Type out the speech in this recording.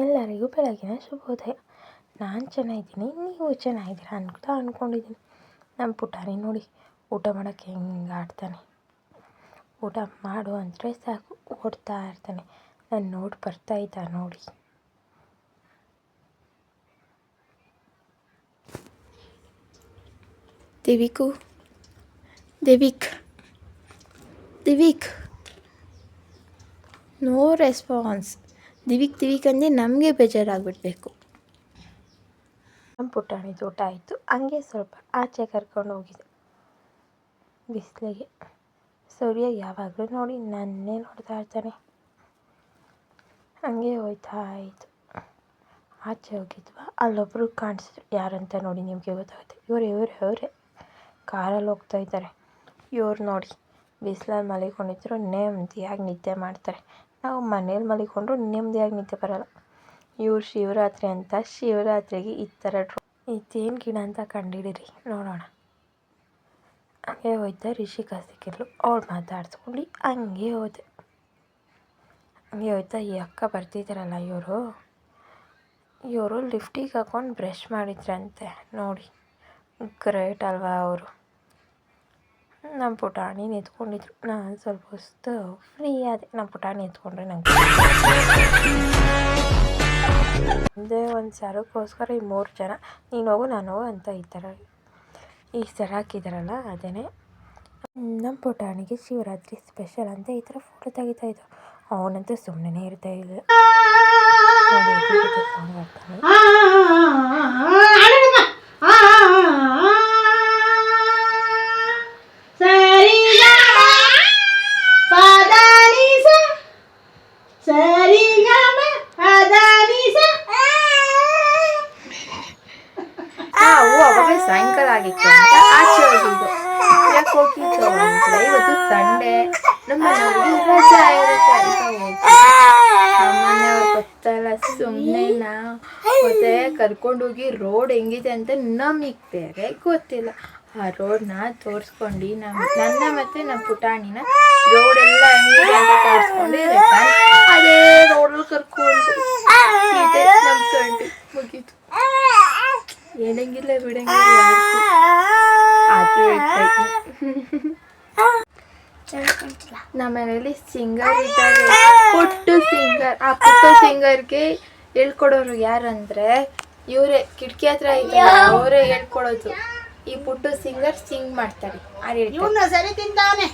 ಎಲ್ಲರಿಗೂ ಬೆಳಗಿನ ಶುಭೋದಯ. ನಾನು ಚೆನ್ನಾಗಿದ್ದೀನಿ, ನೀವು ಚೆನ್ನಾಗಿದ್ದೀರಾ ಅಂತ ಅಂದ್ಕೊಂಡಿದ್ದೀನಿ ನಮ್ಮ ಪುಟಾಣಿ ನೋಡಿ, ಊಟ ಮಾಡೋಕ್ಕೆ ಹೆಂಗೆ ಆಡ್ತಾನೆ. ಊಟ ಮಾಡು ಅಂದರೆ ಸಾಕು, ಓಡ್ತಾ ಇರ್ತಾನೆ. ನಾನು ನೋಡಿ ಇದ್ದ ನೋಡಿ. ದಿವಿಕು, ದಿವಿಕ್ ದಿವಿಕ್. ನೋ ರೆಸ್ಪಾನ್ಸ್ ದಿವಿಕ್ ದಿವಿಕ್ ಅಂದರೆ ನಮಗೆ ಬೇಜಾರಾಗ್ಬಿಡ್ಬೇಕು. ನಮ್ಮ ಪುಟಾಣಿ ಊಟ ಆಯಿತು. ಹಂಗೆ ಸ್ವಲ್ಪ ಆಚೆ ಕರ್ಕೊಂಡು ಹೋಗಿದ್ದೆ ಬಿಸಿಲಿಗೆ. ಸೂರ್ಯ ಯಾವಾಗಲೂ ನೋಡಿ ನನ್ನೇ ನೋಡ್ತಾ ಇರ್ತಾನೆ. ಹಂಗೆ ಹೋಯ್ತಾ ಇತ್ತು ಆಚೆ ಹೋಗಿದ್ವಾ? ಅಲ್ಲೊಬ್ಬರು ಕಾಣಿಸಿದ್ರು. ಯಾರಂತ ನೋಡಿ ನಿಮಗೆ ಗೊತ್ತಾಗುತ್ತೆ. ಇವರು, ಇವ್ರು ಅವರೇ ಕಾರಲ್ಲಿ ಹೋಗ್ತಾ ಇದ್ದಾರೆ. ಇವ್ರು ನೋಡಿ. ಬಿಸಿಲಲ್ಲಿ ಮಲಿಕೊಂಡಿದ್ರು. ನೆಮ್ಮದಿಯಾಗಿ ನಿದ್ದೆ ಮಾಡ್ತಾರೆ. ನಾವು ಮನೇಲಿ ಮಲಿಕೊಂಡ್ರು ನೆಮ್ಮದಿಯಾಗಿ ನಿದ್ದೆ ಬರೋಲ್ಲ. ಇವ್ರು ಶಿವರಾತ್ರಿ ಅಂತ ಶಿವರಾತ್ರಿಗೆ ಈ ಥರ ಡ್ರಾ ಇದೇನು ಗಿಡ ಅಂತ ಕಂಡಿಡೀರಿ. ನೋಡೋಣ. ಹಂಗೆ ಹೋಯ್ತಾ ರಿಷಿಕಾ ಸಿಕ್ಕಿದ್ಲು ಅವ್ಳು ಮಾತಾಡ್ಸ್ಕೊಂಡು ಹಂಗೆ ಹೋದೆ. ಹಂಗೆ ಹೋಯ್ತಾ ಈ ಅಕ್ಕ ಬರ್ತಿದ್ದಾರಲ್ಲ ಇವರು. ಇವರು ಲಿಫ್ಟಿಗೆ ಹಾಕೊಂಡು ಬ್ರಷ್ ಮಾಡಿದ್ರಂತೆ ನೋಡಿ. ಗ್ರೇಟ್ ಅಲ್ವಾ ಅವರು. ನಮ್ಮ ಪುಟಾಣಿ ನಿಂತ್ಕೊಂಡಿದ್ರು ನಾನು ಸ್ವಲ್ಪ ಹೊಸ್ತು ಫ್ರೀ ಆದೆ. ನಮ್ಮ ಪುಟಾಣಿ ನಿಂತ್ಕೊಂಡ್ರೆ ನಂಗೆ ಒಂದೇ ಒಂದು ಸರಕ್ಕೋಸ್ಕರ ಈ ಮೂರು ಜನ, ನೀನು ಹೋಗು, ನಾನು ಹೋಗು ಅಂತ ಈ ಥರ ಈ ಸರ ಹಾಕಿದಾರಲ್ಲ ಅದೇ ನಮ್ಮ ಪುಟಾಣಿಗೆ ಶಿವರಾತ್ರಿ ಸ್ಪೆಷಲ್ ಅಂತ ಈ ಥರ ಫೋಟೋ ತೆಗಿತಾ ಇದ್ದ ಅವನಂತೂ ಸುಮ್ಮನೆ ಇರ್ತಾ ಆಗಿತ್ತು ಅಂತ ಆಚೆ ಹೋಗಿದ್ದು. ಯಾಕೆ ಹೋಗಿದ್ದು ಅಂದ್ರೆ ಇವತ್ತು ಸಂಡೇ ನಮ್ಮ ಮನೆಯವ್ರಿಗೆ ಇರುತ್ತೆ ಅಂತ ಗೊತ್ತಲ್ಲ ಸುಮ್ಮನೆ ನಾ ಮತ್ತೆ ಕರ್ಕೊಂಡೋಗಿ ರೋಡ್ ಹೆಂಗಿದೆ ಅಂತ ನಮಗೆ ಬೇರೆ ಗೊತ್ತಿಲ್ಲ. ಆ ರೋಡ್ನ ತೋರಿಸ್ಕೊಂಡು ನಮ್ಮ ನನ್ನ ಮತ್ತೆ ನಮ್ಮ ಪುಟಾಣಿನ ರೋಡ್ ಎಲ್ಲ ಹೆಂಗಿದೆ ಅಂತ ತೋರಿಸ್ಕೊಂಡು ಅದೇ ರೋಡಲ್ಲಿ ಕರ್ಕೊಂಡು ನಮ್ಮ ಸಂಡೆ ಮುಗೀತು. ಹೇಳಂಗಿಲ್ಲ ಬಿಡಂಗಿಲ್ಲ ನಮ್ಮ ಮನೇಲಿ ಸಿಂಗರ್ ಇದ್ದಾರೆ. ಪುಟ್ಟು ಸಿಂಗರ್ ಆ ಪುಟ್ಟು ಸಿಂಗರ್ಗೆ ಹೇಳ್ಕೊಡೋರು ಯಾರಂದ್ರೆ ಇವರೇ ಕಿಟಕಿ ಹತ್ರ ಇದ್ದಾರೆ ಅವರೇ ಹೇಳ್ಕೊಡೋದು. ಈ ಪುಟ್ಟು ಸಿಂಗರ್ ಸಿಂಗ್ ಮಾಡ್ತಾರೆ. ಆ ರೀತಿ ಇವನು ಸರಿ ತಿಂತಾನೆ.